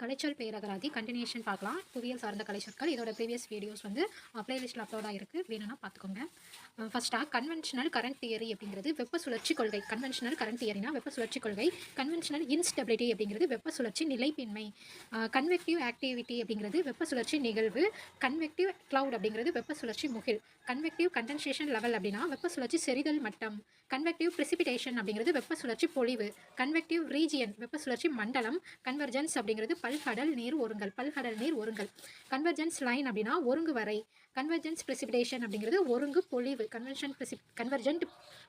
கலைச்சொல் பேரகராதி continuation பார்க்கலாம். புவியியல் சார்ந்த கலைச்சொற்கள். இதோட ப்ரீவியஸ் வீடியோஸ் வந்து பிளேலிஸ்ட்டில் அப்லோட் ஆகிருக்கு வேணும்னா பார்த்துக்கோங்க. ஃபஸ்ட்டாக கன்வென்ஷனல் கரண்ட் தியரி அப்படிங்கிறது வெப்ப சுழற்சி கொள்கை. கன்வென்ஷனல் கரண்ட் தியரினா வெப்ப சுழற்சி கொள்கை. கன்வென்ஷனல் இன்ஸ்டெபிலிட்டி அப்படிங்கிறது வெப்ப சுழற்சி நிலைப்பின்மை. கன்வெக்டிவ் ஆக்டிவிட்டி அப்படிங்கிறது வெப்ப சுழற்சி நிகழ்வு. கன்வெக்டிவ் க்ளவுட் அப்படிங்கிறது வெப்ப சுழற்சி முகில். கன்வெக்டிவ் கண்டென்சேஷன் லெவல் அப்படின்னா வெப்ப சுழற்சி செறிதல் மட்டம். கன்வெக்டிவ் precipitation அப்படிங்கிறது வெப்ப சுழற்சி பொழிவு. கன்வெக்டிவ் ரீஜியன் வெப்ப சுழற்சி மண்டலம். கன்வர்ஜென்ஸ் அப்படிங்கிறது பல்கடல் நீர் ஒருங்கல் பல்கடல் நீர் ஒருங்கல். கன்வர்ஜென்ஸ் லைன் அப்படின்னா ஒருங்கு வரை. கன்வர்ஜென்ஸ் precipitation அப்படிங்கிறது ஒருங்கு பொழிவு. கன்வென்ஷன் கன்வர்ஜென்ட்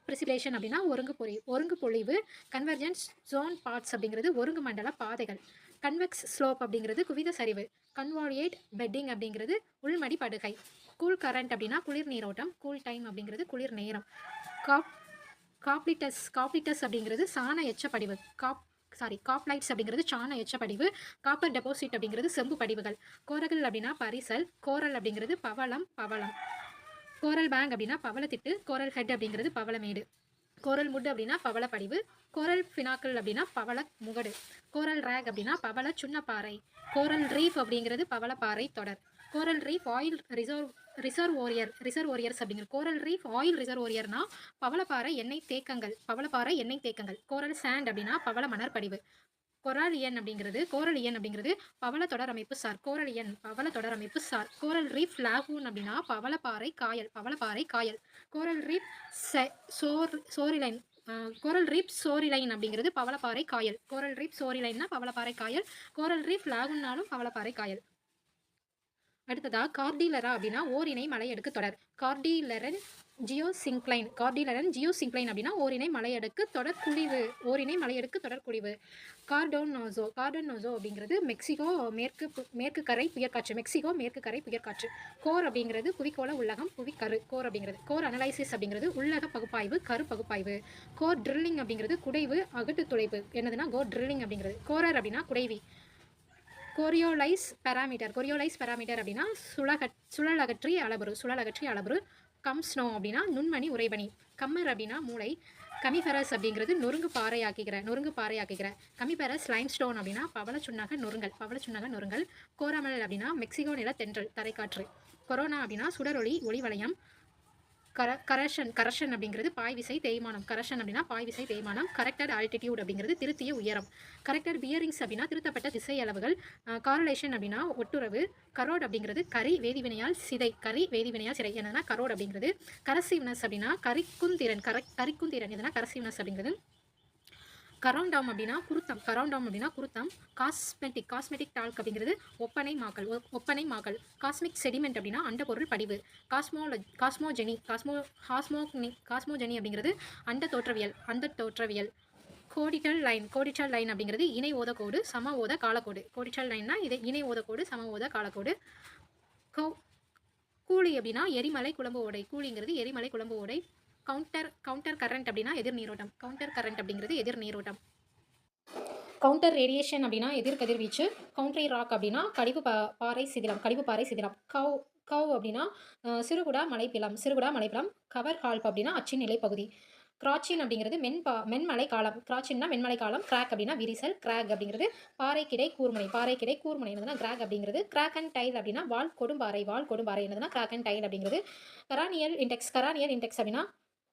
precipitation அப்படின்னா ஒருங்கு பொழி ஒருங்கு பொழிவு. கன்வர்ஜென்ஸ் ஜோன் பார்ட்ஸ் அப்படிங்கிறது ஒருங்கு மண்டல பாதைகள். கன்வெக்ஸ் ஸ்லோப் அப்படிங்கிறது குவித சரிவு. கன்வாலியேட் பெட்டிங் அப்படிங்கிறது உள்மடி படுகை. கூல் கரண்ட் அப்படின்னா குளிர் நீரோட்டம். கூல் டைம் அப்படிங்கிறது குளிர் நேரம். காப் காப்ளிட்டஸ் காப்ளிட்டஸ் அப்படிங்கிறது சாண எச்ச படிவு. காப் சாரி காப்லைட்ஸ் அப்படிங்கிறது சாண எச்ச படிவு காப்பர் டெபாசிட் அப்படிங்கிறது செம்பு படிவுகள். கோரகல் அப்படின்னா பரிசல் கோரல் அப்படிங்கிறது பவளம் பவளம். கோரல் பேங்க் அப்படின்னா பவளத்திட்டு கோரல் ஹெட் அப்படிங்கிறது பவளமேடு. கோரல் முட் அப்படின்னா பவள படிவு கோரல் ஃபினாக்கல் அப்படின்னா பவள முகடு கோரல் ரேக் அப்படின்னா பவள சுண்ணப்பாறை கோரல் ரீஃப் அப்படிங்கிறது பவளப்பாறை தொடர். Coral reef oil reserve reservoir reservoirs அப்படிங்கிற கோரல் ரீஃப் ஆயில் ரிசர்வ் ஓரியர்னா பவளப்பாறை எண்ணெய் தேக்கங்கள் பவளப்பாறை எண்ணெய் தேக்கங்கள். கோரல் சாண்ட் அப்படின்னா பவள மணற்படிவு. கொராலியன் அப்படிங்கிறது கோரலியன் அப்படிங்கிறது பவள தொடர் அமைப்பு சார். கோரலியன் பவள தொடர் அமைப்பு சார். கோரல் ரீஃப் லாகூன் அப்படின்னா பவளப்பாறை காயல் பவளப்பாறை Kayal. Coral reef shore shoreline coral reef shoreline அப்படிங்கிறது பவளப்பாறை காயல். கோரல் ரீப் சோரிலைன்னா பவளப்பாறை காயல். கோரல் ரீப் லாகுன்னாலும் பவளப்பாறை காயல். அடுத்ததா கார்டிலரா அப்படின்னா ஓரிணை மலையடுக்கு தொடர். கார்டிலரன் ஜியோ சிங்க்ளைன் கார்டிலரன் ஜியோ சிங்க்ளைன் அப்படின்னா ஓரிணை மலையடுக்கு தொடர் குழிவு ஓரிணை மலையடுக்கு தொடர் குழிவு கார்டோன் நோசோ அப்படிங்கிறது மெக்சிகோ மேற்கு மேற்கு கரை புயற்காற்று மெக்சிகோ மேற்கு கரை புயற்காற்று. கோர் அப்படிங்கிறது புவிக்கோள உள்ளகம் புவிக்கரு கோர் அப்படிங்கிறது. கோர் அனலைசிஸ் அப்படிங்கிறது உள்ளக பகுப்பாய்வு கரு பகுப்பாய்வு. கோர் ட்ரில்லிங் அப்படிங்கிறது குடைவு அகட்டு துளைவு என்னதுன்னா கோர் ட்ரில்லிங் அப்படிங்கிறது. கோரர் அப்படின்னா குடைவி. கொரியோலைஸ் பேராமீட்டர் கொரியோலைஸ் பேராமீட்டர் அப்படின்னா சுழக சுழலகற்றி அளபுரு சுழலகற்றி அளபுரு கம் ஸ்னோ அப்படின்னா நுண்மணி உறைபனி கம்மர் அப்படின்னா மூளை கமிஃபெரஸ் அப்படிங்கிறது நொறுங்கு பாறையாக்குகிற நொறுங்கு பாறையாக்குகிற கமிஃபெரஸ் லைம்ஸ்டோன் அப்படின்னா பவள சுண்ணாக நொறுங்கல் பவள சுண்ணாக நொறுங்கல் கோரமல் அப்படின்னா மெக்சிகோ நில தென்றல் தரைக்காற்று கொரோனா அப்படின்னா சுடரொளி ஒளி வளையம் கர கரஷன் கரஷன் அப்படிங்கிறது பாய் விசை தேய்மானம். கரஷன் அப்படின்னா பாய் விசை தேய்மானம். கரெக்டட் ஆல்டிடியூட் அப்படிங்கிறது திருத்திய உயரம். கரெக்டட் பியரிங்ஸ் அப்படின்னா திருத்தப்பட்ட திசை அளவுகள் காரலேஷன் அப்படின்னா ஒட்டுறவு. கரோட் அப்படிங்கிறது கரி வேதிவினையால் சிதை. கரி வேதிவினையால் சிதை என்னன்னா கரோட் அப்படிங்கிறது. கரசிவ்னஸ் அப்படின்னா கரிக்குந்திறன் கரை கரிக்குந்திறன் எதுனா கரசிவ்னஸ் அப்படிங்கிறது. கரௌண்டாம் அப்படின்னா குருத்தம் கரௌண்டாம் அப்படின்னா குருத்தம். காஸ்மெட்டிக் காஸ்மெட்டிக் டால்க் அப்படிங்கிறது ஒப்பனை மாக்கல் ஒப்பனை மாக்கல் காஸ்மிக் செடிமெண்ட் அப்படின்னா அண்டப்பொருள் படிவு. காஸ்மோல காஸ்மோஜெனி காஸ்மோ ஹாஸ்மோக்னி காஸ்மோஜெனி அப்படிங்கிறது அண்ட தோற்றவியல் அந்த தோற்றவியல். கோடிட்டல் லைன் கோடிட்டல் லைன் அப்படிங்கிறது இணை ஓதக்கோடு சம ஓத காலக்கோடு. கோடிட்டல் லைன்னா இது இணை ஓதக்கோடு சம ஓத காலக்கோடு. கோ கூலி அப்படின்னா எரிமலை குழம்பு ஓடை. கூலிங்கிறது எரிமலை குழம்பு ஓடை. கவுண்டர் கவுண்டர் கரண்ட் அப்படின்னா எதிர் நீரோட்டம். கவுண்டர் கரண்ட் அப்படிங்கிறது எதிர் நீரோட்டம். கவுண்டர் ரேடியேஷன் அப்படின்னா எதிர் கதிர்வீச்சு. கவுண்டரி ராக் அப்படின்னா கழிவு பா பாறை சிதிலம் கழிவு பாறை சிதிலம். கவ் கவ் அப்படின்னா சிறுகுடா மலைப்பிலம் சிறுகுடா மலைப்பிலம் கவர் ஹால்ப் அப்படின்னா அச்சின் நிலைப்பகுதி. கிராச்சின் அப்படிங்கிறது மென் பா மென்மலை காலம். கிராச்சின்னா மென்மலை காலம். கிராக் அப்படின்னா விரிசல். கிராக் அப்படிங்கிறது பாறை கிடை கூர்முனை. பாறை கிடை கூர்முனை என்னதுன்னா கிராக் அப்படிங்கிறது. கிராக் அண்ட் டைல் அப்படின்னா வால் கொடும்பாறை வால் கொடும்பாறை என்னதுன்னா கிராக் அண்ட் டைல் அப்படிங்கிறது. கரானியல் இன்டெக்ஸ் கரானியல் இண்டெக்ஸ் அப்படின்னா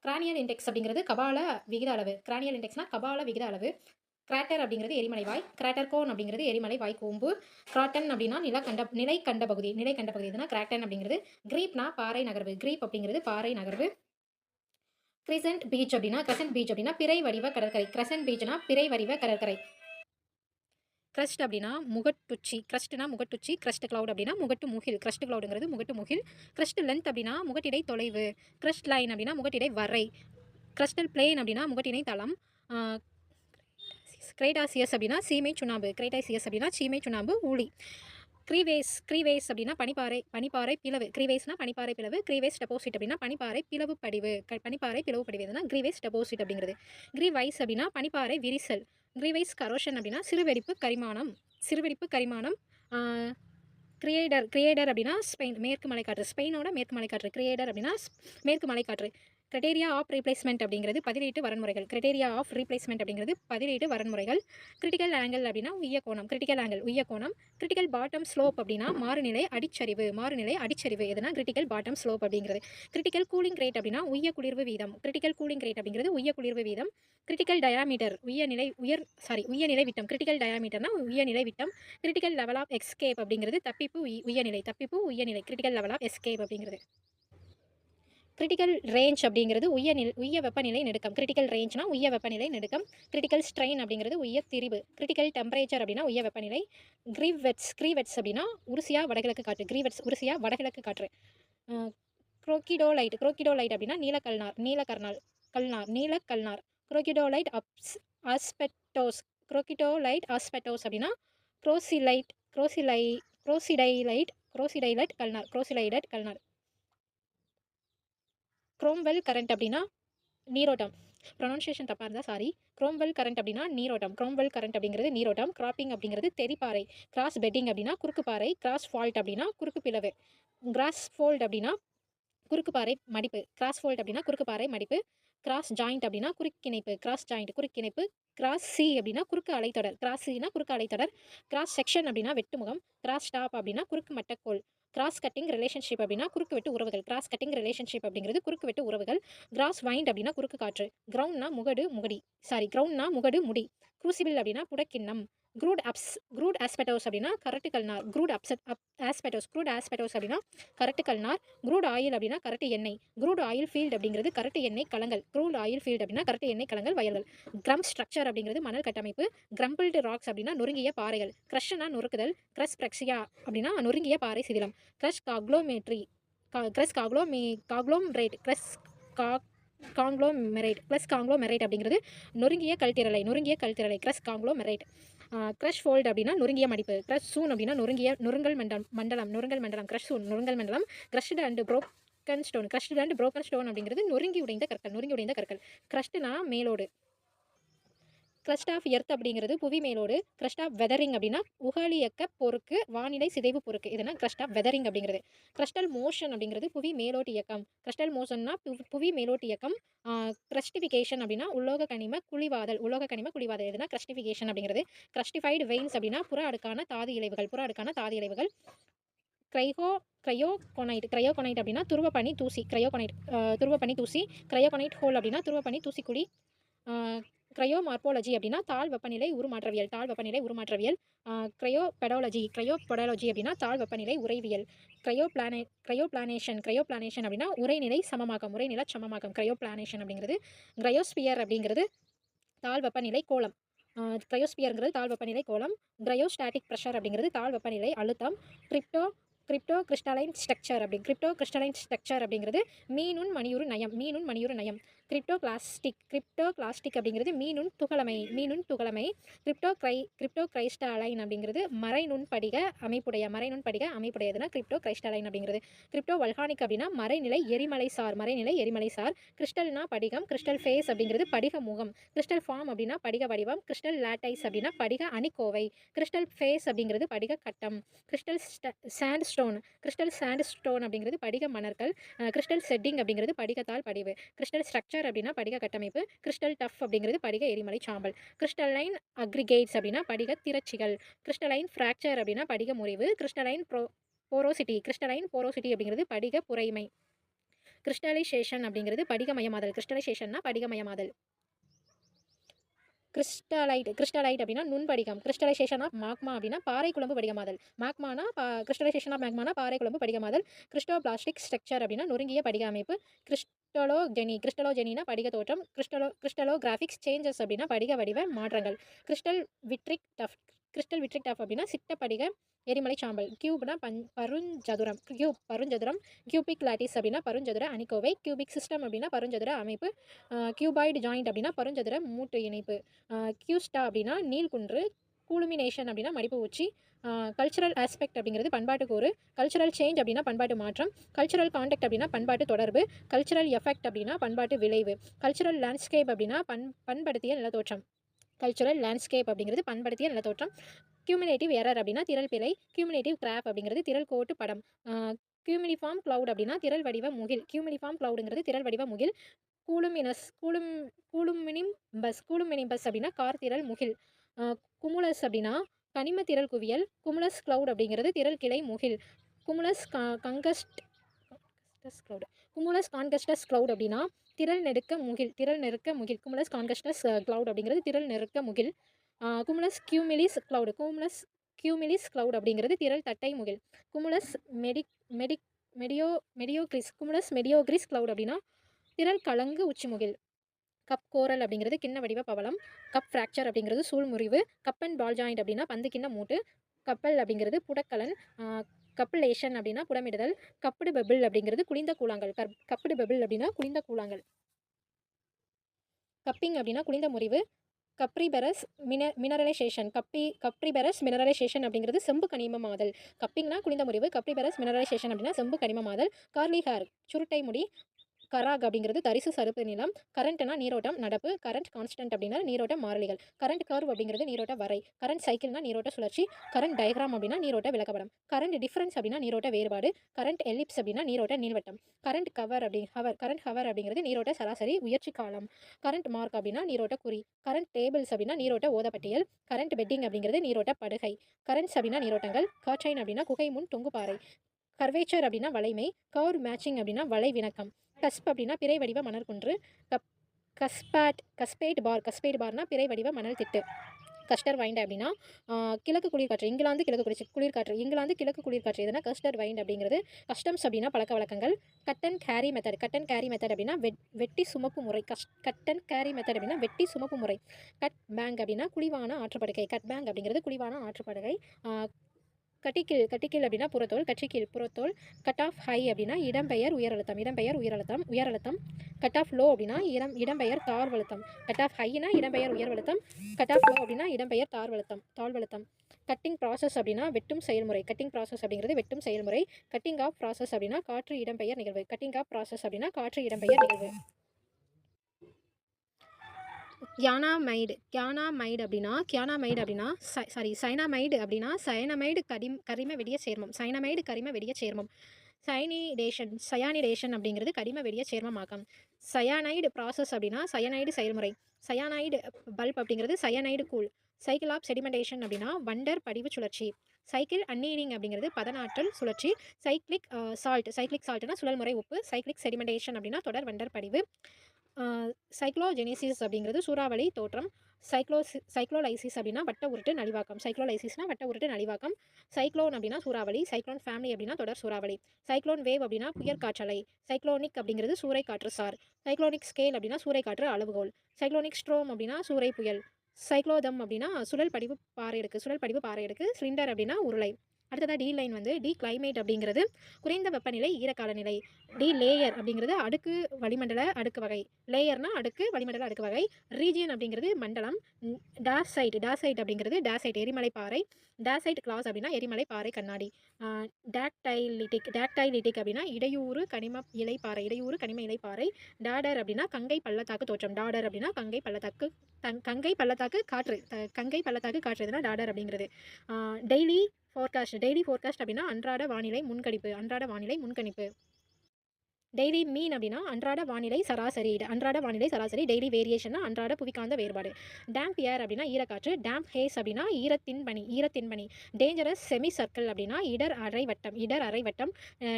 கிரானியல் இண்டெக்ஸ் அப்படிங்கிறது கபால விகித அளவு. கிரானியல் இன்டெக்ஸ்னா கபால விகித அளவு. கிராட்டர் அப்படிங்கிறது எரிமலை வாய் கிராட்டர் கோன் அப்படிங்கிறது எரிமலை வாய் கூம்பு. கிராட்டன் அப்படின்னா நில கண்ட நிலை கண்ட பகுதி நிலை கண்ட பகுதி எதுனா கிராட்டன் அப்படிங்கிறது. கிரீப்னா பாறை நகர்வு. கிரீப் அப்படிங்கிறது பாறை நகர்வு. கிரிசன்ட் பீச் அப்படின்னா கிரசன்ட் பீச் அப்படின்னா பிறை வடிவ கடற்கரை. கிரசன்ட் பீச்னா பிறை வடிவ கடற்கரை. க்ரஸ்ட் அப்படின்னா முகட்டுச்சி. க்ரஸ்ட்னா முகட்டுச்சி க்ரஸ்ட் கிளவுட் அப்படின்னா முகட்டு முகில். க்ரஸ்ட் கிளவுடுங்கிறது முகட்டு முகில். க்ரஸ்ட் லென்த் அப்படின்னா முகட்டிடை தொலைவு. க்ரஸ்ட் லைன் அப்படின்னா முகட்டிடை வரை. கிரஸ்டல் பிளேன் அப்படின்னா முகட்டினை தளம். கிரேட்டாசியஸ் அப்படின்னா சீமை சுண்ணாம்பு. கிரேட்டாசியஸ் அப்படின்னா சீமை சுண்ணாம்பு ஊழி க்ரீவேஸ் க்ரீவேஸ் அப்படின்னா பனிப்பாறை பனிப்பாறை பிளவு. க்ரீவேஸ்னா பனிப்பாறை பிளவு க்ரீவேஸ் டெபாசிட் அப்படின்னா பனிப்பாறை பிளவு படிவு. க பனிப்பாறை பிளவு படிவு எதுனா க்ரீவேஸ் டெபாசிட் அப்படிங்கிறது. க்ரீவைஸ் அப்படின்னா பனிப்பாறை விரிசல். க்ரீவைஸ் கரோஷன் அப்படின்னா சிறுவெடிப்பு கரிமானம். சிறுவெடிப்பு கரிமானம் கிரியேடர் கிரியேடர் அப்படின்னா ஸ்பெயின் மேற்கு மலைக்காற்று. ஸ்பெயினோட மேற்கு மலைக்காற்று. கிரியேடர் அப்படின்னா மேற்கு மலைக்காற்று. கிரிட்டேரியா ஆஃப் ரீப்ளேஸ்மெண்ட் அப்படிங்கிறது பதிலீட்டு வரன்முறைகள். கிரிட்டேரியா ஆஃப் ரீப்ளேஸ்மெண்ட் அப்படிங்கிறது பதிலீட்டு வரன்முறைகள். கிரிட்டிக்கல் ஆங்கிள் அப்படின்னா உய்ய கோணம். கிரிட்டிக்கல் ஆங்கிள் உய்ய கோணம். கிரிட்டிக்கல் பாட்டம் ஸ்லோப் அப்படின்னா மாறுநிலை அடிச்சரிவு மாறுநிலை அடிச்சரிவு. எதுனா கிரிட்டிக்கல் பாட்டம் ஸ்லோப் அப்படிங்கிறது. கிரிட்டிக்கல் கூலிங் ரேட் அப்படின்னா உய்ய குளிர்வு வீதம். கிரிட்டிக்கல் கூலிங் ரேட் அப்படிங்கிறது உய்ய குளிர்வு வீதம். கிரிட்டிக்கல் டயாமீட்டர் உய்ய நிலை உயர் சாரி உய்ய நிலை விட்டம். கிரிட்டிக்கல் டயாமீட்டர்னா உய்ய நிலை விட்டம். கிரிட்டிக்கல் லெவல் ஆஃப் எஸ்கேப் அப்படிங்கிறது தப்பிப்பு உய்- உய்யநிலை தப்பிப்பு உய்யநிலை கிரிட்டிக்கல் லெவல் ஆஃப் எஸ்கேப் அப்படிங்கிறது. கிரிட்டிக்கல் ரேஞ்ச் அப்படிங்கிறது உய நிலை உய வெப்பநிலை நெடுக்கம். கிரிட்டிக்கல் ரேஞ்ச்னா உய வெப்பநிலை நெடுக்கம். கிரிட்டிக்கல் ஸ்ட்ரெயின் அப்படிங்கிறது உய திரிவு கிரிட்டிக்கல் டெம்பரேச்சர் அப்படின்னா உய வெப்பநிலை. கிரீவெட்ஸ் கிரீவெட்ஸ் அப்படின்னா உருசியா வடகிழக்கு காற்று. கிரீவெட்ஸ் உருசியா வடகிழக்கு காற்று. குரோக்கிடோலைட் குரோக்கிடோலைட் அப்படின்னா நீலக்கல்நார் நீலக்கர்னால் கல்நார் நீலக்கல்நார் குரோக்கிடோலைட் அப்ஸ் ஆஸ்பெட்டோஸ் குரோக்கிடோலைட் ஆஸ்பெட்டோஸ் அப்படின்னா குரோசிலைட் குரோசிலை குரோசிடைலைட் குரோசிடைலைட் கல்நார் குரோசிலைடட் கல்நார் குரோம்வெல் கரண்ட் அப்படின்னா நீரோட்டம். ப்ரொனன்சியேஷன் தப்பாக இருந்தால் சாரி குரோம்வெல் கரண்ட் அப்படின்னா நீரோட்டம். குரோம்வெல் கரண்ட் அப்படிங்கிறது நீரோட்டம். கிராப்பிங் அப்படிங்கிறது தெரிப்பாறை. கிராஸ் பெட்டிங் அப்படின்னா குறுக்கு பாறை கிராஸ் ஃபால்ட் அப்படின்னா குறுக்கு பிளவு கிராஸ் ஃபோல்ட் அப்படின்னா குறுக்கு பாறை மடிப்பு. கிராஸ் ஃபோல்ட் அப்படின்னா குறுக்கு பாறை மடிப்பு. கிராஸ் ஜாயிண்ட் அப்படின்னா குறுக்கிணைப்பு. கிராஸ் ஜாயிண்ட் குறுக்கிணைப்பு. கிராஸ் சி அப்படின்னா குறுக்கு அலைத்தொடர். கிராஸ் சினா குறுக்கு அலைத்தொடர். கிராஸ் செக்ஷன் அப்படின்னா வெட்டுமுகம். கிராஸ் ஸ்டாப் அப்படின்னா குறுக்கு மட்டக்கோல். கிராஸ் கட்டிங் ரிலேஷன்ஷிப் அப்படின்னா குறுக்கு வெட்டு உறவுகள். கிராஸ் கட்டிங் ரிலேஷன்ஷிப் அப்படிங்கிறது குறுக்கு வெட்டு உறவுகள். கிராஸ் வைண்ட் அப்படின்னா குறுக்கு காற்று. கிரவுண்ட்னா முகடு முகடி. சாரி கிரவுண்ட்னா முகடு முடி. குரூசிபிள் அப்படின்னா புடக்கிண்ணம் க்ரூட் அப்ஸ் க்ரூட் ஆஸ்பெட்டோஸ் அப்படின்னா கரட்டு கல்நார். Crude upset up asbestos crude asbestos அப்படின்னா கரட்டு கல்நார். க்ரூட் ஆயில் அப்படின்னா கரட்டு எண்ணெய். க்ரூட் ஆயில் ஃபீல்டு அப்படிங்கிறது கரட்டு எண்ணெய் களங்கள் க்ரூட் ஆயில் ஃபீல்டு அப்படின்னா கரட்டு எண்ணெய் களங்கள் வயல்கள். கிரம் ஸ்ட்ரக்சர் அப்படிங்கிறது மணல் கட்டமைப்பு. கிரம்பிள்டு ராக்ஸ் அப்படின்னா நொறுங்கிய பாறைகள். க்ரஷ்னா நொறுக்குதல். க்ரஸ் பிரக்ஸியா அப்படின்னா நொறுங்கிய பாறை சிதிலம். Crush காக்லோமேட்ரி crush conglomerate crush conglomerate plus conglomerate அப்படிங்கிறது நொறுங்கிய கல்திரலை நொறுங்கிய கல்திரலை க்ரஸ் காங்க்ளோமெரைட். க்ரஷ் ஃபோல்ட் அப்படின்னா நொறுங்கிய மடிப்பு க்ரஷ் சூன் அப்படின்னா நொறுங்கிய நொறுங்கல் மண்டலம் மண்டலம் நொறுங்கல் மண்டலம் க்ரஷ் சூன் நொறுங்கல் மண்டலம் crushed and broken stone crushed and broken stone அப்படிங்கிறது நொறுங்கி உடைந்த கற்கள் நொறுங்கி உடைந்த கற்கள். க்ரஷ்டுனா மேலோடு. க்ரஸ்ட் ஆஃப் எர்த் அப்படிங்கிறது புவி மேலோடு கிரஸ்ட் ஆஃப் வெதரிங் அப்படின்னா உகலியக்க பொறுக்கு வானிலை சிதைவு பொறுக்கு. இதுனா க்ரஸ்ட் ஆஃப் வெதரிங் அப்படிங்கிறது. க்ரஸ்டல் மோஷன் அப்படிங்கிறது புவி மேலோட்டு இயக்கம். க்ரஸ்டல் மோஷன்னா பு- புவி மேலோட்டு இயக்கம். க்ரஸ்டிஃபிகேஷன் அப்படின்னா உலோக கனிம குழிவாதல் உலோக கனிம குழிவாதல். எதுனா க்ரஸ்டிஃபிகேஷன் அப்படிங்கிறது. கிரஸ்டிஃபைடு வெயின்ஸ் அப்படின்னா புற அடுக்கான தாது இலைவுகள் புற அடுக்கான தாது இலைவுகள் க்ரைகோ க்ரையோகொனைட் க்ரையோகொனைட் அப்படின்னா துருவப்பனி தூசி க்ரையோகொனைட் துருவப்பனி தூசி க்ரையோகொனைட் ஹோல் அப்படின்னா துருவப்பனி தூசிக்குடி க்ரையோ மார்போலஜி அப்படின்னா தாழ் வெப்பநிலை உருமாற்றவியல் தாழ் வெப்பநிலை உருமாற்றவியல். க்ரையோ பெடாலஜி க்ரையோ பெடாலஜி அப்படின்னா தாழ் வெப்பநிலை உறைவியல். க்ரையோ பிளானே க்ரையோ பிளானேஷன் க்ரையோ பிளானேஷன் அப்படின்னா உரைநிலை சமமாக்கம் உரைநில சமமாக்கம் க்ரையோ பிளானேஷன் அப்படிங்கிறது க்ரையோஸ்பியர் அப்படிங்கிறது தாழ் வெப்பநிலை கோலம் க்ரையோஸ்பியருங்கிறது தாழ் வெப்பநிலை கோளம். க்ரையோஸ்டாட்டிக் ப்ரெஷர் அப்படிங்கிறது தாழ் வெப்பநிலை அழுத்தம். கிரிப்டோ கிரிப்டோ கிறிஸ்டலைன் ஸ்ட்ரக்சர் அப்படி கிரிப்டோ கிறிஸ்டலைன் ஸ்ட்ரக்சர் அப்படிங்கிறது மீனுன் மணியூர் நயம் மீனுன் மணியூர் நயம். கிரிப்டோ கிளாஸ்டிக் கிரிப்டோ கிளாஸ்டிக் அப்படிங்கிறது மீனுன் துகளமை மீனுன் துகளமை. கிரிப்டோ கிரை கிரிப்டோ கிரைஸ்டாலைன் அப்படிங்கிறது மறைநுண் படிக அமைப்புடைய மறைநுண் படிக அமைப்புடையதுன்னா கிரிப்டோ கிரைஸ்டாலைன் அப்படிங்கிறது. கிரிப்டோ வல்கானிக் அப்படின்னா மறைநிலை எரிமலை சார் மறைநிலை எரிமலை சார். கிறிஸ்டல்னா படிகம் கிறிஸ்டல் ஃபேஸ் அப்படிங்கிறது படிக முகம். கிறிஸ்டல் ஃபார்ம் அப்படின்னா படிக வடிவம். கிறிஸ்டல் லேட்டைஸ் அப்படின்னா படிக அணிக்கோவை. கிறிஸ்டல் ஃபேஸ் அப்படிங்கிறது படிக கட்டம். Crystal sandstone crystal sandstone அப்படிங்கிறது படிக மணற்கள். கிறிஸ்டல் செட்டிங் அப்படிங்கிறது படிகத்தால் படிவு. கிறிஸ்டல் ஸ்ட்ரக்சர் அப்படின்னா படிக கட்டமைப்பு கிறிஸ்டல் டஃப் அப்படிங்கிறது படிக எரிமலை சாம்பல். கிறிஸ்டலைன் அக்ரிகேட்ஸ் அப்படின்னா படிக திரச்சிகள் கிறிஸ்டலைன் ஃப்ராக்சர் அப்படின்னா படிக முறிவு. கிறிஸ்டலைன் ப்ரோ போரோசிட்டி கிறிஸ்டலைன் போரோசிட்டி அப்படிங்கிறது படிக புரைமை. கிறிஸ்டலைசேஷன் அப்படிங்கிறது படிகமயமாதல். கிறிஸ்டலைசேஷன்னா படிகமயமாதல். கிறிஸ்டலைட் கிறிஸ்டலைட் அப்படின்னா நுண்படிகம். கிறிஸ்டலைசேஷன் ஆஃப் மாக்மா அப்படின்னா பாறை குழம்பு படிகமாதல் மாக்மானா பா கிறிஸ்டலைசேஷன் ஆஃப் மேக்மானா பாறை குழம்பு படிகமாதல். கிறிஸ்டோபிளாஸ்டிக் ஸ்ட்ரக்சர் அப்படின்னா நொறுங்கிய படிக அமைப்பு. கிறிஸ்டலோஜெனி கிறிஸ்டலோஜெனினா படிக தோற்றம் கிறிஸ்டலோ கிறிஸ்டலோகிராஃபிக்ஸ் சேஞ்சஸ் அப்படின்னா படிக வடிவ மாற்றங்கள். Crystal vitric tuff crystal vitric tuff அப்படின்னா சிட்ட படிக எரிமலை சாம்பல். கியூப்னா பஞ் பருஞ்சதுரம். கியூப் பருஞ்சதுரம். கியூபிக் லாட்டிஸ் அப்படின்னா பருஞ்சதுர அணிக்கோவை. கியூபிக் சிஸ்டம் அப்படின்னா பருஞ்சதுர அமைப்பு. கியூபாய்டு ஜாயிண்ட் அப்படின்னா பருஞ்சதுர மூட்டு இணைப்பு. கியூஸ்டா அப்படின்னா நீல்குன்று கூலுமினேஷன் அப்படின்னா மடிப்பு உச்சி கல்ச்சுரல் ஆஸ்பெக்ட் அப்படிங்கிறது பண்பாட்டுக்கு ஒரு கல்ச்சுரல் சேஞ்ச் அப்படின்னா பண்பாட்டு மாற்றம். கல்ச்சுரல் காண்டெக்ட் அப்படின்னா பண்பாட்டு தொடர்பு. கல்ச்சுரல் எஃபெக்ட் அப்படின்னா பண்பாட்டு விளைவு. கல்ச்சுரல் லேண்ட்ஸ்கேப் அப்படின்னா பண் பண்படுத்திய நிலத்தோற்றம். கல்ச்சுரல் லேண்ட்ஸ்கேப் அப்படிங்கிறது பண்படுத்திய நிலத்தோற்றம். கியூமினேட்டிவ் எரர் அப்படின்னா திரள் பிழை. கியூமினேட்டிவ் கிராப் அப்படிங்கிறது திரள் கோட்டு படம். கியூமினிஃபார்ம் க்ளவுட் அப்படின்னா திரள் வடிவ முகில். கியூமினிஃபார்ம் க்ளவுடுங்கிறது திரள் வடிவ முகில். கூலுமினஸ் கூலும் கூலுமினிம் பஸ் கூலுமினிம் பஸ் அப்படின்னா கார் திரள் முகில். குமுலஸ் அப்படின்னா கனிம திரள் குவியல் குமுலஸ் க்ளவுட் அப்படிங்கிறது திரள் கிளை முகில். Cumulus congestus cloud cumulus congestus cloud அப்படின்னா திரள் நெருக்க முகில் திரள் நெருக்க முகில். குமுலஸ் கான்கஸ்டஸ் க்ளவுட் அப்படிங்கிறது திரள் நெருக்க முகில். Cumulus humilis cloud cumulus humilis cloud அப்படிங்கிறது திரள் தட்டை முகில். குமுலஸ் மெடிக் மெடிக் மெடியோ மெடியோக்ரிஸ் குமுலஸ் மெடியோக்ரிஸ் க்ளவுட் அப்படின்னா திரள் கலங்கு உச்சிமுகில் கப் கோரல் அப்படிங்கிறது கிண்ண வடிவ பவளம் கப் ஃப்ராக்சர் அப்படிங்கிறது சூழ் முறிவு கப் அண்ட் பால் ஜாயிண்ட் அப்படின்னா பந்து கிண்ண மூட்டு கப்பல் அப்படிங்கிறது புடக்கலன் கப்பலேஷன் அப்படின்னா புடமிடுதல் கப்புடு பெபிள் அப்படிங்கிறது குளிந்த கூழாங்கல் கப் கப்புடு பெபிள் அப்படின்னா குளிந்த கூழாங்கல். கப்பிங் அப்படின்னா குளிந்த முறிவு கப்ரிபெரஸ் மின மினரலைசேஷன் கப்பி கப்ரிபெரஸ் மினரலைசேஷன் அப்படிங்கிறது செம்பு கனிமமாதல் கப்பிங்னா குளிந்த முறிவு கப்ரிபெரஸ் மினரலைசேஷன் அப்படின்னா செம்பு கனிமமாதல் கார்லி ஹேர் சுருட்டை முடி கராக் அப்படிங்கிறது தரிசு சருப்பு நிலம் கரண்ட்னா நீரோட்டம் நடப்பு கரண்ட் கான்ஸ்டன்ட் அப்படின்னா நீரோட்ட மாறலிகள். கரண்ட் கர்வ் அப்படிங்கிறது நீரோட்ட வரை கரண்ட் சைக்கிள்னா நீரோட்ட சுழற்சி கரண்ட் டயக்ராம் அப்படின்னா நீரோட்ட விளக்கப்படம் கரண்ட் டிஃபரன்ஸ் அப்படின்னா நீரோட்ட வேறுபாடு கரண்ட் எலிப்ஸ் அப்படின்னா நீரோட்ட நீள்வட்டம் கரண்ட் கவர் அப்படி ஹவர் கரண்ட் ஹவர் அப்படிங்கிறது நீரோட்ட சராசரி உயர்ச்சி காலம் கரண்ட் மார்க் அப்படின்னா நீரோட்ட குறி கரண்ட் டேபிள்ஸ் அப்படின்னா நீரோட்ட ஓதப்பட்டியல் கரண்ட் பெட்டிங் அப்படிங்கிறது நீரோட்ட படுகை கரண்ட்ஸ் அப்படின்னா நீரோட்டங்கள் காட்சைன் அப்படின்னா குகை முன் தொங்குபாறை கர்வேச்சர் அப்படின்னா வளைமை கவர் மேட்சிங் அப்படின்னா வலை விணக்கம் கஸ்ப் அப்படின்னா பிறை வடிவ மணல் குன்று. கப் கஸ்பாட் கஸ்பேட் பார் கஸ்பேட் பார்னா பிறை வடிவ மணல் திட்டு. கஸ்டர் வைண்ட் அப்படின்னா கிழக்கு குளிர்காற்று இங்கிலாந்து கிழக்கு குளிர் குளிர்காற்று இங்கிலாந்து கிழக்கு குளிர்காற்று எதுனா கஸ்டர் வைண்ட் அப்படிங்கிறது கஸ்டம்ஸ் அப்படின்னா பழக்க வழக்கங்கள். Cut and carry method cut and carry method அப்படின்னா வெட்டி சுமப்பு முறை கஸ் கட் அண்ட் கேரி மெத்தட் அப்படின்னா வெட்டி சுமப்பு முறை. கட் பேங்க் அப்படின்னா குழிவான ஆற்றுப்படுகை கட் பேங்க் அப்படிங்கிறது குழிவான ஆற்றுப்படுகை. கட்டிக்கில் கட்டிக்கில் அப்படின்னா புறத்தோல் கட்சிக்கில் புறத்தோல் கட் ஆஃப் ஹை அப்படின்னா இடம்பெயர் உயரழுத்தம் இடம்பெயர் உயரழுத்தம் உயரழுத்தம் கட் ஆஃப் லோ அப்படின்னா இடம் இடம்பெயர் தாழ்வழுத்தம் கட் ஆஃப் ஹைனா இடம்பெயர் உயர்வழுத்தம் கட் ஆஃப் லோ அப்படின்னா இடம்பெயர் தாழ்வழுத்தம் தாழ்வழுத்தம். கட்டிங் ப்ராசஸ் அப்படின்னா வெட்டும் செயல்முறை கட்டிங் ப்ராசஸ் அப்படிங்கிறது வெட்டும் செயல்முறை. கட்டிங் ஆஃப் ப்ராசஸ் அப்படின்னா காற்று இடம்பெயர் நிகழ்வு கட்டிங் ஆஃப் ப்ராசஸ் அப்படின்னா காற்று இடம்பெயர் நிகழ்வு. கியானாமைடு கியானாமைடு அப்படின்னா கியானாமைடு அப்படின்னா சாரி சைனாமைடு அப்படின்னா சயனமைடு கரிம் கரிம வெடிய சேர்மம். சைனமைடு கரிம வெடிய சேர்மம். சைனிடேஷன் சயானிடேஷன் அப்படிங்கிறது கரிம வெடிய சேர்மமாக்கம். சயானைடு ப்ராசஸ் அப்படின்னா சயனைடு செயல்முறை. சயானைடு பல்ப் அப்படிங்கிறது சயனைடு கூழ். சைக்கிள் ஆஃப் செடிமெண்டேஷன் அப்படின்னா வண்டர் படிவு சுழற்சி. சைக்கிள் அன்னீடிங் அப்படிங்கிறது பதனாற்றல் சுழற்சி. சைக்ளிக் சால்ட் சைக்ளிக் சால்ட்னா சுழல்முறை உப்பு. சைக்ளிக் செடிமெண்டேஷன் அப்படின்னா தொடர் வண்டர் படிவு. சைக்ளோஜெனிசிஸ் அப்படிங்கிறது சூறாவளி தோற்றம். சைக்ளோசி சைக்ளோலைசிஸ் அப்படின்னா வட்ட உருட்டு நலிவாக்கம். சைக்ளோலைசிஸ்னா வட்ட உருட்டு நலிவாக்கம். சைக்ளோன் அப்படின்னா சூறாவளி. சைக்ளோன் ஃபேமிலி அப்படின்னா தொடர் சூறாவளி. சைக்ளோன் வேவ் அப்படின்னா புயல் காற்றலை. சைக்ளோனிக் அப்படிங்கிறது சூறை காற்று சார். சைக்ளோனிக் ஸ்கேல் அப்படின்னா சூறை காற்று அளவுகோல். சைக்ளோனிக் ஸ்ட்ரோம் அப்படின்னா சூறை புயல். சைக்ளோதம் அப்படின்னா சுழல் படிவு பாறை எடுக்கு சுழல் படிவு பாறை எடுக்கு சிலிண்டர் அப்படின்னா உருளை. அடுத்ததாக டி லைன் வந்து டி கிளைமேட் அப்படிங்கிறது குறைந்த வெப்பநிலை ஈரக்கால நிலை டி லேயர் அப்படிங்கிறது அடுக்கு வளிமண்டல அடுக்கு வகை. லேயர்னா அடுக்கு வளிமண்டல அடுக்கு வகை. ரீஜியன் அப்படிங்கிறது மண்டலம். டாசைட் டாசைட் அப்படிங்கிறது டாசைட் எரிமலை பாறை. டாசைட் கிளாஸ் அப்படின்னா எரிமலை பாறை கண்ணாடி. டாக்டைலிட்டிக் டாக்டைலிட்டிக் அப்படின்னா இடையூறு கனிம இலைப்பாறை இடையூறு கனிம இலைப்பாறை. டாடர் அப்படின்னா கங்கை பள்ளத்தாக்கு தோற்றம். டாடர் அப்படின்னா கங்கை பள்ளத்தாக்கு தங் கங்கை பள்ளத்தாக்கு காற்று கங்கை பள்ளத்தாக்கு காற்று எதுனா டாடர் அப்படிங்கிறது. டெய்லி ஃபோர்காஸ்ட் டெய்லி ஃபோர்காஸ்ட் அப்படின்னா அன்றாட வானிலை முன்கணிப்பு அன்றாட வானிலை முன்கணிப்பு. டெய்லி மீன் அப்படின்னா அன்றாட வானிலை சராசரி அன்றாட வானிலை சராசரி டெய்லி வேரியேஷன்னா அன்றாட புவிக்காந்த வேறுபாடு. டேம்ப் ஏர் அப்படின்னா ஈரக்காற்று. டேம்ப் ஹேஸ் அப்படின்னா ஈரத்தின்பனி ஈரத்தின்பனி டேஞ்சரஸ் செமி சர்க்கிள் அப்படின்னா இடர் அரை வட்டம் இடர் அரை வட்டம்.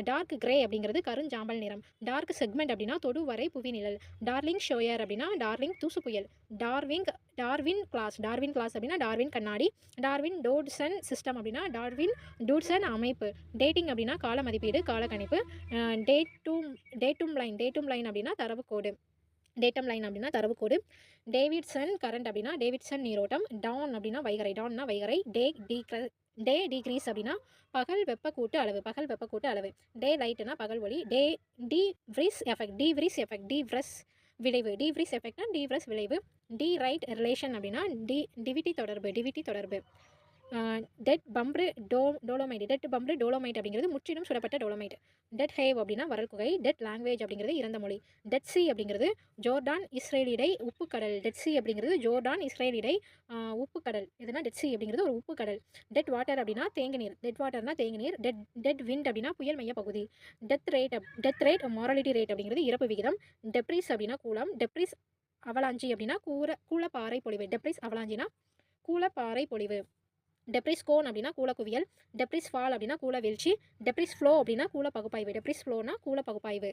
டார்க் கிரே அப்படிங்கிறது கருஞ்சாம்பல் நிறம். டார்க் செக்மெண்ட் அப்படின்னா தொடுவரை புவி நிழல். டார்லிங் ஷோயர் அப்படின்னா டார்லிங் தூசு புயல். Darwin Darwin glass Darwin glass அப்படின்னா டார்வின் கண்ணாடி. டார்வின் டோட்சன் சிஸ்டம் அப்படின்னா டார்வின் டூட்சன் அமைப்பு. டேட்டிங் அப்படின்னா கால மதிப்பீடு கால கணிப்பு டூ டேட்டும் லைன் டேட்டும் லைன் அப்படின்னா தரவு கோடு. டேட்டம் லைன் அப்படின்னா தரவு கோடு. டேவிட்சன் கரண்ட் அப்படின்னா டேவிட்சன் நீரோட்டம். டான் அப்படின்னா வைகரை. டான்னா வைகரை. டே டீக்ர டே டிகிரீஸ் அப்படின்னா பகல் வெப்பக்கூட்டு அளவு. பகல் வெப்பக்கூட்டு அளவு. டே லைட்டுனா பகல் ஒளி. Day De Vries effect De Vries effect De Vries விளைவு. டி விரிஸ் எஃபெக்ட்னா டி விரஸ் விளைவு. டி ரைட் ரிலேஷன் அப்படின்னா டி டிவிட்டி தொடர்பு டிவிட்டி தொடர்பு. டெட் பம்ப்டு டோ டோலோமைட் டெட் பம்ப்டு டோலோமைட் அப்படிங்கிறது முற்றிலும் சுடப்பட்ட டோலோமைட் டெட் ஹேவ் அப்படின்னா வரல் குகை டெட் லாங்குவேஜ் அப்படிங்கிறது இறந்த மொழி. டெட் சி அப்படிங்கிறது ஜோர்டான் இஸ்ரேலிடை உப்புக்கடல். டெட் சி அப்படிங்கிறது ஜோர்டான் இஸ்ரேலிடை ஆஹ், உப்புக்கடல். எதுனா டெட் சி அப்படிங்கிறது ஒரு உப்புக்கடல். டெட் வாட்டர் அப்படின்னா தேங்கு நீர் டெட் வாட்டர்னா தேங்கு நீர் டெட் டெட் விண்ட் அப்படின்னா புயல் மைய பகுதி death rate death rate mortality rate அப்படிங்கிறது இறப்பு விகிதம். டெப்ரிஸ் அப்படின்னா கூலம் டெப்ரிஸ் அவலாஞ்சி அப்படின்னா கூர கூலப்பாறை பொழிவு. டெப்ரிஸ் அவலாஞ்சினா கூலப்பாறை பொழிவு. டெப்ரிஸ் கோன் அப்படின்னா கூல குவியல். டெப்ரிஸ் ஃபால் அப்படின்னா கூல வீழ்ச்சி. டெப்ரிஸ் ஃப்ளோ அப்படின்னா கூல பகுப்பாய்வு. டெப்ரிஸ் ஃப்ளோனா கூல பகுப்பாய்வு.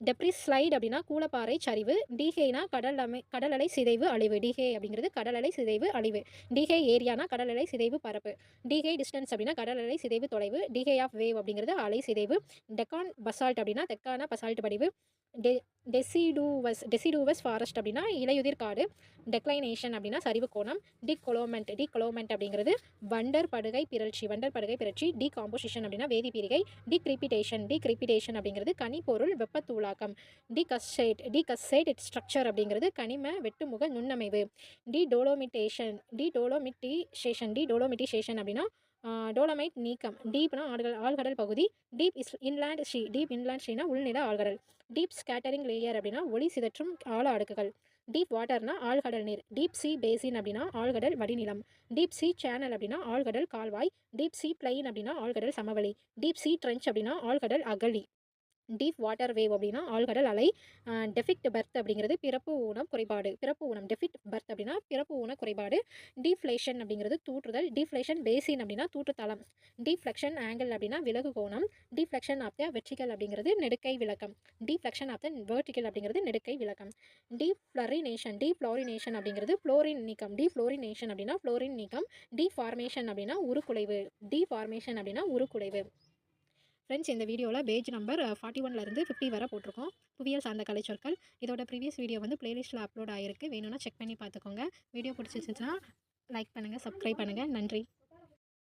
டெப்ரிஸ் ஸ்லைட் அப்படின்னா கூலப்பாறை சரிவு. டிஹேனா கடல் அமை கடலலை சிதைவு அழிவு. டிஹே அப்படிங்கிறது கடலலை சிதைவு அழிவு. டிஹே ஏரியானா கடலலை சிதைவு பரப்பு. டிஹே டிஸ்டன்ஸ் அப்படின்னா கடலலை சிதைவு தொலைவு. டிஹே ஆஃப் வேவ் அப்படிங்கிறது அலை சிதைவு. டெக்கான் பசால்ட் அப்படின்னா தெக்கான பசால்ட் படிவு. டெ டெசிடூவஸ் டெசிடூவஸ் ஃபாரஸ்ட் அப்படின்னா இலையுதிர் காடு டெக்ளைனேஷன் அப்படின்னா சரிவு கோணம் டிகொலோமெண்ட் டிகொலோமெண்ட் அப்படிங்கிறது வண்டர் படுகை பிறழ்ச்சி வண்டர் படுகை பிறழ்ச்சி டிகாம்போசிஷன் அப்படின்னா வேதிப்பிரிகை டிக்ரிபிடேஷன் டிக்ரிபிடேஷன் அப்படிங்கிறது கனிப்பொருள் வெப்பத்தூளாக்கம் டிகஸ்ஸேட் இட் ஸ்ட்ரக்சர் அப்படிங்கிறது கனிம வெட்டுமுக நுண்ணமைவு dedolomitization dedolomitization dedolomitization அப்படின்னா டோலமைட் நீக்கம். டீப்னா ஆழ்கடல் ஆழ்கடல் பகுதி. Deep is inland sea deep inland Sheena உள்நில ஆழ்கடல். டீப் ஸ்கேட்டரிங் லேயர் அப்படின்னா ஒளி சிதற்றும் ஆழ அடுக்குகள். டீப் வாட்டர்னா ஆழ்கடல் நீர். டீப் சி பேசின் அப்படின்னா ஆழ்கடல் வடிநிலம். டீப் சி சேனல் அப்படின்னா ஆழ்கடல் கால்வாய். டீப் சி பிளைன் அப்படின்னா ஆழ்கடல் சமவெளி. டீப் சி ட்ரெஞ்ச் அப்படின்னா ஆழ்கடல் அகழி டீப் வாட்டர் வேவ் அப்படின்னா ஆழ்கடல் அலை டெஃபிக்ட் பர்த் அப்படிங்கிறது பிறப்பு ஊனம் குறைபாடு. பிறப்பு ஊனம் டெஃபிக்ட் பர்த் அப்படின்னா பிறப்பு ஊன குறைபாடு. டீஃப்ளேஷன் அப்படிங்கிறது தூற்றுதல். டீஃப்ளேஷன் பேசின் அப்படின்னா தூற்றுத்தளம். டீஃப்ளெக்ஷன் ஆங்கிள் அப்படின்னா விலகு கோணம். டீஃப்ளெக்ஷன் ஆஃப் த வெர்டிகல் அப்படிங்கிறது நெடுக்கை விளக்கம். டீஃப்ளெக்ஷன் ஆஃப் த வெர்டிகல் அப்படிங்கிறது நெடுக்கை விளக்கம். டீஃப்ளரினேஷன் டீஃப்ளோரினேஷன் அப்படிங்கிறது ஃப்ளோரின் நீக்கம். டீஃப்ளோரினேஷன் அப்படின்னா ஃப்ளோரின் நீக்கம். டீஃபார்மேஷன் அப்படின்னா உருக்குலைவு. டீஃபார்மேஷன் அப்படின்னா உருக்குலைவு. ஃப்ரெண்ட்ஸ் இந்த வீடியோவில் பேஜ் நம்பர் ஃபார்ட்டி ஒன்லேருந்து ஃபிஃப்டி வரை போட்டிருக்கோம். புவியியல் சார்ந்த கலைச்சொற்கள் இதோட ப்ரீவியஸ் வீடியோ வந்து பிளேலிஸ்ட்டில் அப்லோட் ஆகிருக்கு வேணும்னா செக் பண்ணி பார்த்துக்கோங்க. வீடியோ பிடிச்சிருந்துச்சுன்னா லைக் பண்ணுங்கள் சப்ஸ்கிரைப் பண்ணுங்கள் நன்றி.